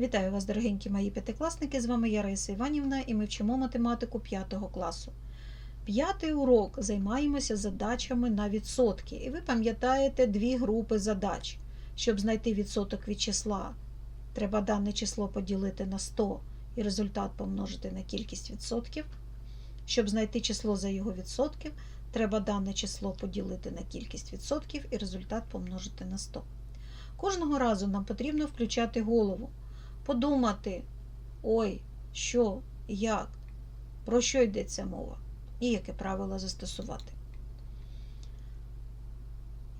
Вітаю вас, дорогенькі мої п'ятикласники! З вами я Раїса Іванівна і ми вчимо математику 5 класу. П'ятий урок займаємося задачами на відсотки. І ви пам'ятаєте дві групи задач. Щоб знайти відсоток від числа, треба дане число поділити на 100 і результат помножити на кількість відсотків. Щоб знайти число за його відсотків, треба дане число поділити на кількість відсотків і результат помножити на 100. Кожного разу нам потрібно включати голову подумати, ой, що, як, про що йдеться мова і яке правило застосувати.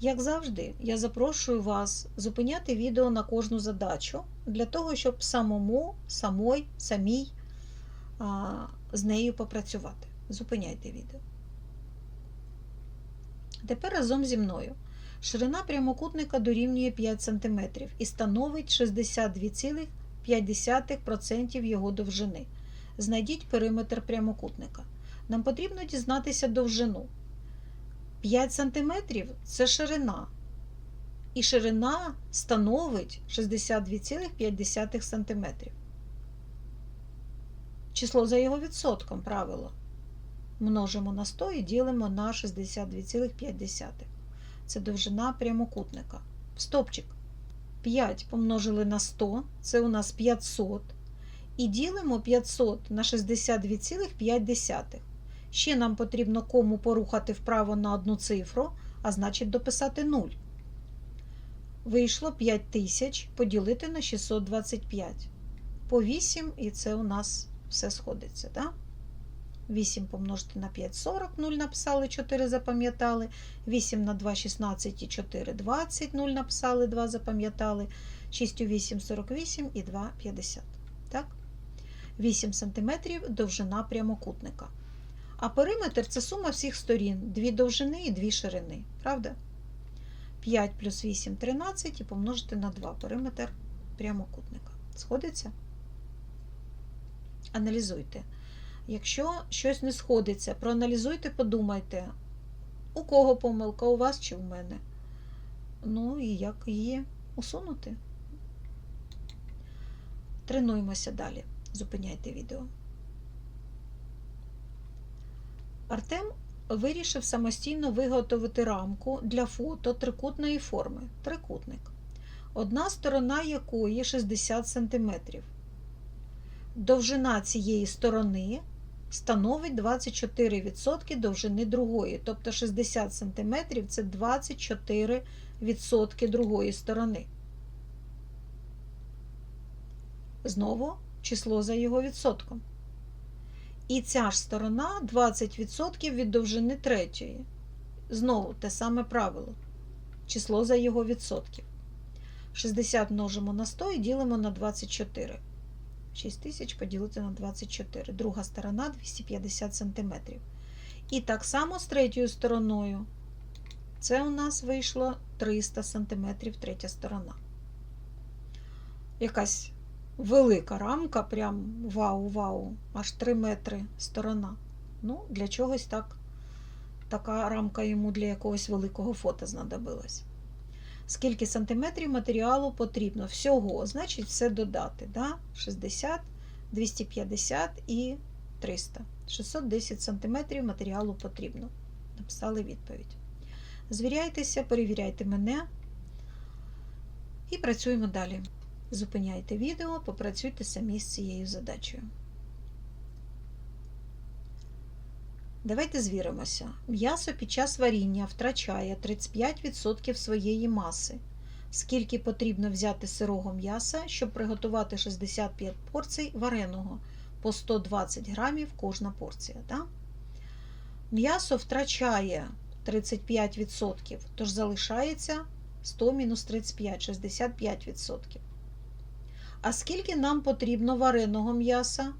Як завжди, я запрошую вас зупиняти відео на кожну задачу для того, щоб самому, самой, самій а, з нею попрацювати. Зупиняйте відео. Тепер разом зі мною. Ширина прямокутника дорівнює 5 см і становить 62,5% його довжини. Знайдіть периметр прямокутника. Нам потрібно дізнатися довжину. 5 см це ширина. І ширина становить 62,5 см. Число за його відсотком правило. Множимо на 100 і ділимо на 62,5. Це довжина прямокутника. Стопчик. 5 помножили на 100, це у нас 500. І ділимо 500 на 62,5. Ще нам потрібно кому порухати вправо на одну цифру, а значить дописати 0. Вийшло 5000 поділити на 625. По 8, і це у нас все сходиться. Так? 8 помножити на 5 40, 0 написали, 4 запам'ятали. 8 на 2 16 і 4 20, 0 написали, 2 запам'ятали. 6 у 8 48 і 2 50. Так? 8 см довжина прямокутника. А периметр це сума всіх сторін, дві довжини і дві ширини. Правда? 5 плюс 8 13 і помножити на 2 периметр прямокутника. Сходиться? Аналізуйте. Якщо щось не сходиться, проаналізуйте, подумайте, у кого помилка, у вас чи в мене. Ну і як її усунути. Тренуємося далі. Зупиняйте відео. Артем вирішив самостійно виготовити рамку для фото трикутної форми. Трикутник. Одна сторона якої 60 см. Довжина цієї сторони становить 24% довжини другої, тобто 60 см це 24% другої сторони. Знову число за його відсотком. І ця ж сторона 20% від довжини третьої. Знову те саме правило. Число за його відсотків. 60 множимо на 100 і ділимо на 24. 6000 поділити на 24. Друга сторона 250 см. І так само з третьою стороною. Це у нас вийшло 300 см третя сторона. Якась велика рамка, прям вау-вау, аж 3 метри сторона. Ну, для чогось так, така рамка йому для якогось великого фото знадобилась. Скільки сантиметрів матеріалу потрібно? Всього, значить, все додати. Да? 60, 250 і 300. 610 сантиметрів матеріалу потрібно. Написали відповідь. Звіряйтеся, перевіряйте мене і працюємо далі. Зупиняйте відео, попрацюйте самі з цією задачею. Давайте звіримося. М'ясо під час варіння втрачає 35% своєї маси. Скільки потрібно взяти сирого м'яса, щоб приготувати 65 порцій вареного по 120 грамів кожна порція. Да? М'ясо втрачає 35%, тож залишається 100 мінус 35, 65%. А скільки нам потрібно вареного м'яса?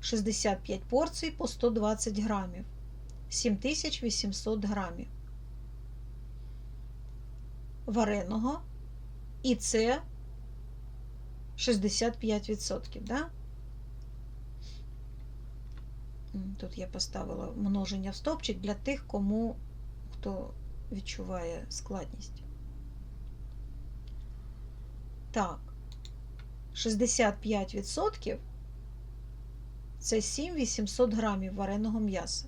65 порцій по 120 грамів. 7800 грамів. Вареного. І це 65%. Да? Тут я поставила множення в стопчик для тих, кому хто відчуває складність. Так. 65% це 7800 грамів вареного м'яса.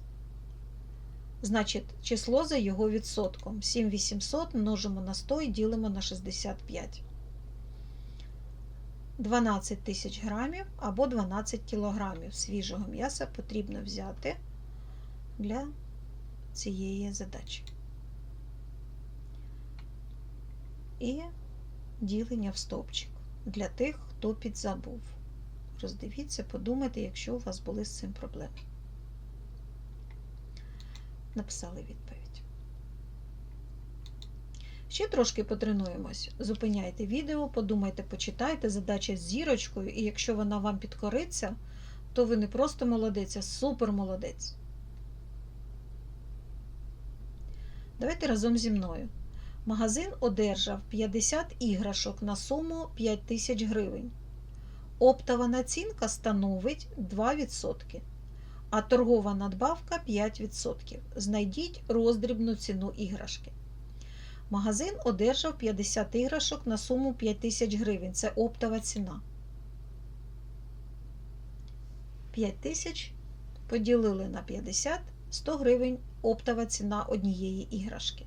Значить, число за його відсотком. 7800 множимо на 100 і ділимо на 65. 12 тисяч грамів або 12 кілограмів свіжого м'яса потрібно взяти для цієї задачі. І ділення в стовпчик для тих, хто підзабув. Роздивіться, подумайте, якщо у вас були з цим проблеми. Написали відповідь. Ще трошки потренуємось. Зупиняйте відео, подумайте, почитайте задача з зірочкою, і якщо вона вам підкориться, то ви не просто молодець, а супер молодець. Давайте разом зі мною. Магазин одержав 50 іграшок на суму 5 тисяч гривень. Оптова націнка становить 2%, а торгова надбавка 5%. Знайдіть роздрібну ціну іграшки. Магазин одержав 50 іграшок на суму 5 тисяч гривень. Це оптова ціна. 5 тисяч поділили на 50, 100 гривень оптова ціна однієї іграшки.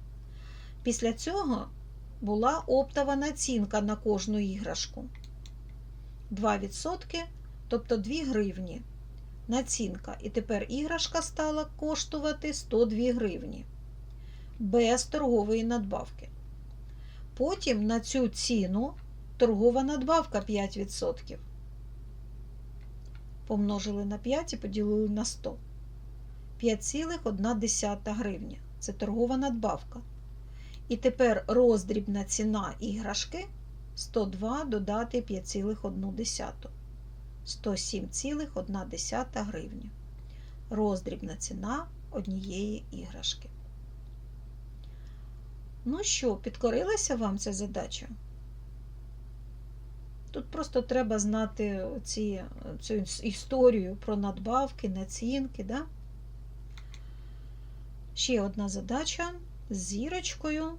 Після цього була оптова націнка на кожну іграшку. 2%, тобто 2 гривні. Націнка. І тепер іграшка стала коштувати 102 гривні. Без торгової надбавки. Потім на цю ціну торгова надбавка 5%. Помножили на 5 і поділили на 100. 5,1 гривня. Це торгова надбавка. І тепер роздрібна ціна іграшки 102 додати 5,1. 107,1 гривня. Роздрібна ціна однієї іграшки. Ну що, підкорилася вам ця задача? Тут просто треба знати ці, цю історію про надбавки, націнки. Да? Ще одна задача з зірочкою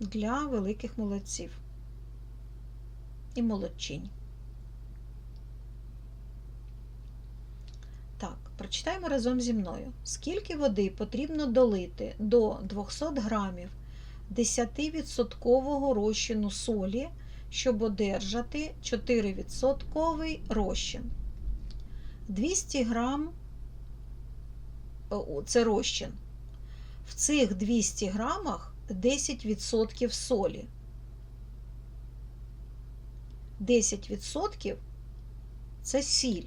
для великих молодців і молодчинь. Так, прочитаємо разом зі мною. Скільки води потрібно долити до 200 грамів 10% розчину солі, щоб одержати 4% розчин? 200 грам це розчин. В цих 200 грамах 10% солі. 10% це сіль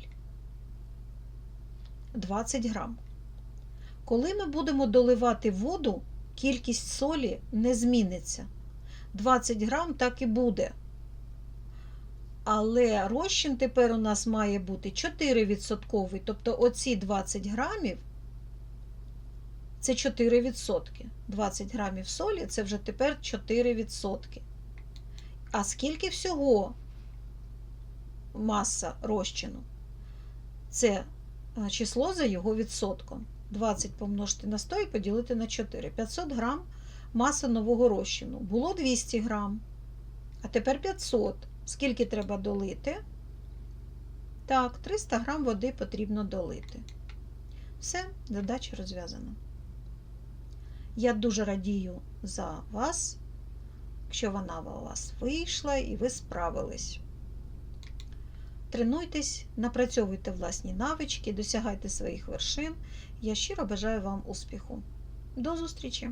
20 грам. Коли ми будемо доливати воду, кількість солі не зміниться. 20 грам так і буде. Але розчин тепер у нас має бути 4%, тобто оці 20 грамів це 4%. 20 грамів солі це вже тепер 4%. А скільки всього маса розчину? Це число за його відсотком. 20 помножити на 100 і поділити на 4. 500 грам маса нового розчину. Було 200 грам, а тепер 500. Скільки треба долити? Так, 300 грам води потрібно долити. Все, задача розв'язана. Я дуже радію за вас, якщо вона у вас вийшла і ви справились. Тренуйтесь, напрацьовуйте власні навички, досягайте своїх вершин. Я щиро бажаю вам успіху. До зустрічі!